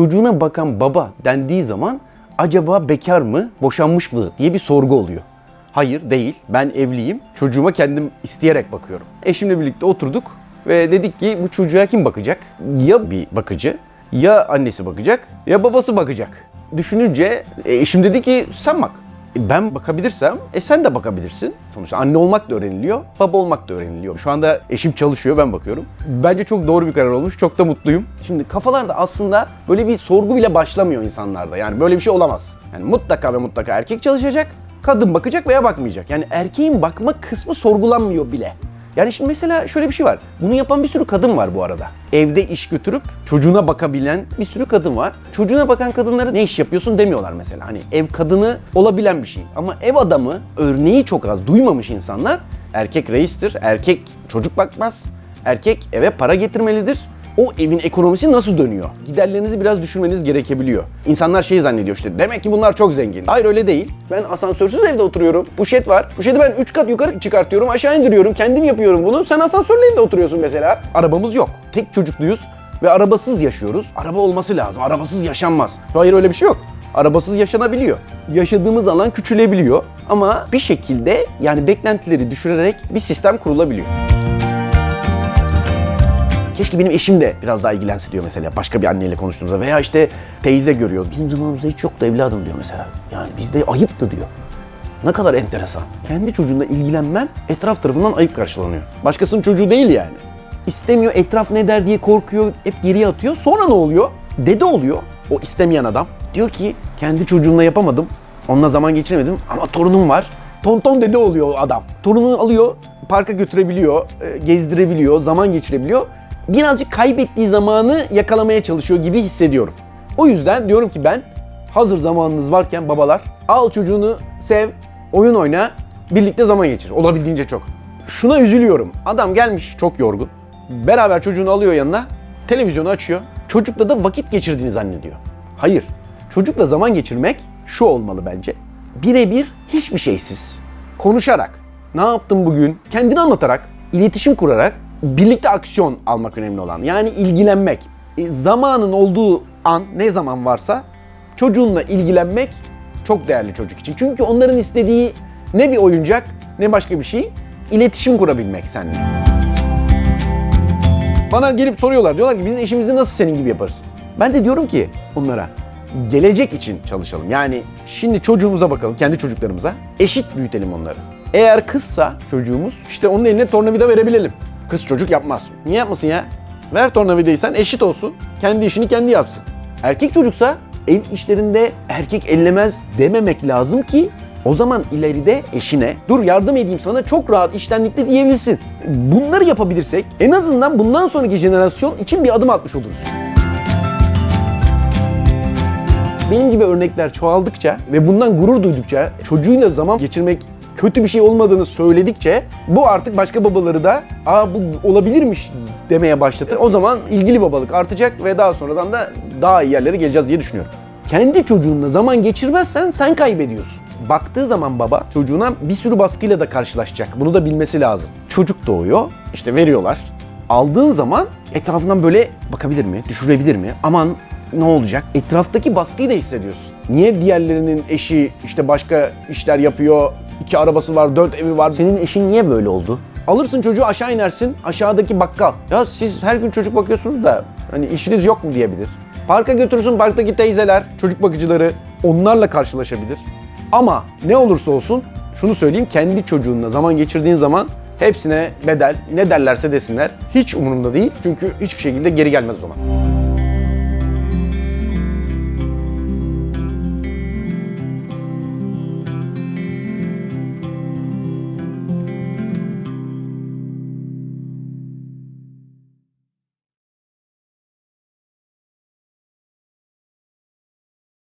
çocuğuna bakan baba dendiği zaman acaba bekar mı, boşanmış mı diye bir sorgu oluyor. Hayır değil. Ben evliyim. Çocuğuma kendim isteyerek bakıyorum. Eşimle birlikte oturduk ve dedik ki bu çocuğa kim bakacak? Ya bir bakıcı, ya annesi bakacak, ya babası bakacak. Düşününce e, eşim dedi ki sen bak. Ben bakabilirsem e sen de bakabilirsin. Sonuçta anne olmak da öğreniliyor, baba olmak da öğreniliyor. Şu anda eşim çalışıyor, ben bakıyorum. Bence çok doğru bir karar olmuş, çok da mutluyum. Şimdi kafalarda aslında böyle bir sorgu bile başlamıyor insanlarda. Yani böyle bir şey olamaz. Yani mutlaka ve mutlaka erkek çalışacak, kadın bakacak veya bakmayacak. Yani erkeğin bakma kısmı sorgulanmıyor bile. Yani şimdi mesela şöyle bir şey var. Bunu yapan bir sürü kadın var bu arada. Evde iş götürüp çocuğuna bakabilen bir sürü kadın var. Çocuğuna bakan kadınlara ne iş yapıyorsun demiyorlar mesela. Hani ev kadını olabilen bir şey. Ama ev adamı örneği çok az duymamış insanlar erkek reistir, erkek çocuk bakmaz, erkek eve para getirmelidir. O evin ekonomisi nasıl dönüyor? Giderlerinizi biraz düşürmeniz gerekebiliyor. İnsanlar şey zannediyor işte demek ki bunlar çok zengin. Hayır öyle değil. Ben asansörsüz evde oturuyorum. Puşet var. Puşeti ben 3 kat yukarı çıkartıyorum, aşağı indiriyorum. Kendim yapıyorum bunu. Sen asansörlü evde oturuyorsun mesela. Arabamız yok. Tek çocukluyuz ve arabasız yaşıyoruz. Araba olması lazım. Arabasız yaşanmaz. Hayır öyle bir şey yok. Arabasız yaşanabiliyor. Yaşadığımız alan küçülebiliyor ama bir şekilde yani beklentileri düşürerek bir sistem kurulabiliyor. Keşke benim eşim de biraz daha ilgilense diyor mesela başka bir anneyle konuştuğumuzda veya işte teyze görüyor. Bizim zamanımızda hiç yoktu evladım diyor mesela. Yani bizde ayıptı diyor. Ne kadar enteresan. Kendi çocuğunla ilgilenmen etraf tarafından ayıp karşılanıyor. Başkasının çocuğu değil yani. İstemiyor, etraf ne der diye korkuyor, hep geriye atıyor. Sonra ne oluyor? Dede oluyor o istemeyen adam. Diyor ki kendi çocuğumla yapamadım, onunla zaman geçiremedim ama torunum var. Tonton dede oluyor adam. Torununu alıyor, parka götürebiliyor, e, gezdirebiliyor, zaman geçirebiliyor. Birazcık kaybettiği zamanı yakalamaya çalışıyor gibi hissediyorum. O yüzden diyorum ki ben hazır zamanınız varken babalar al çocuğunu sev, oyun oyna, birlikte zaman geçir. Olabildiğince çok. Şuna üzülüyorum. Adam gelmiş çok yorgun. Beraber çocuğunu alıyor yanına, televizyonu açıyor. Çocukla da vakit geçirdiğini zannediyor. Hayır. Çocukla zaman geçirmek şu olmalı bence. Birebir hiçbir şeysiz. Konuşarak, ne yaptın bugün, kendini anlatarak, iletişim kurarak birlikte aksiyon almak önemli olan. Yani ilgilenmek. E, zamanın olduğu an ne zaman varsa çocuğunla ilgilenmek çok değerli çocuk için. Çünkü onların istediği ne bir oyuncak ne başka bir şey. İletişim kurabilmek seninle. Bana gelip soruyorlar. Diyorlar ki biz eşimizi nasıl senin gibi yaparız? Ben de diyorum ki onlara gelecek için çalışalım. Yani şimdi çocuğumuza bakalım, kendi çocuklarımıza. Eşit büyütelim onları. Eğer kızsa çocuğumuz işte onun eline tornavida verebilelim. Kız çocuk yapmaz. Niye yapmasın ya? Ver tornavidayı sen eşit olsun. Kendi işini kendi yapsın. Erkek çocuksa ev işlerinde erkek ellemez dememek lazım ki o zaman ileride eşine dur yardım edeyim sana çok rahat iştenlikle diyebilsin. Bunları yapabilirsek en azından bundan sonraki jenerasyon için bir adım atmış oluruz. Benim gibi örnekler çoğaldıkça ve bundan gurur duydukça, çocuğuyla zaman geçirmek kötü bir şey olmadığını söyledikçe bu artık başka babaları da aa bu olabilirmiş demeye başlatır. O zaman ilgili babalık artacak ve daha sonradan da daha iyi yerlere geleceğiz diye düşünüyorum. Kendi çocuğunla zaman geçirmezsen sen kaybediyorsun. Baktığı zaman baba çocuğuna bir sürü baskıyla da karşılaşacak. Bunu da bilmesi lazım. Çocuk doğuyor, işte veriyorlar. Aldığın zaman etrafından böyle bakabilir mi, düşürebilir mi? Aman ne olacak? Etraftaki baskıyı da hissediyorsun. Niye diğerlerinin eşi işte başka işler yapıyor, iki arabası var, dört evi var. Senin eşin niye böyle oldu? Alırsın çocuğu aşağı inersin, aşağıdaki bakkal. Ya siz her gün çocuk bakıyorsunuz da hani işiniz yok mu diyebilir. Parka götürürsün, parktaki teyzeler, çocuk bakıcıları onlarla karşılaşabilir. Ama ne olursa olsun şunu söyleyeyim kendi çocuğunla zaman geçirdiğin zaman hepsine bedel ne derlerse desinler hiç umurumda değil çünkü hiçbir şekilde geri gelmez o zaman.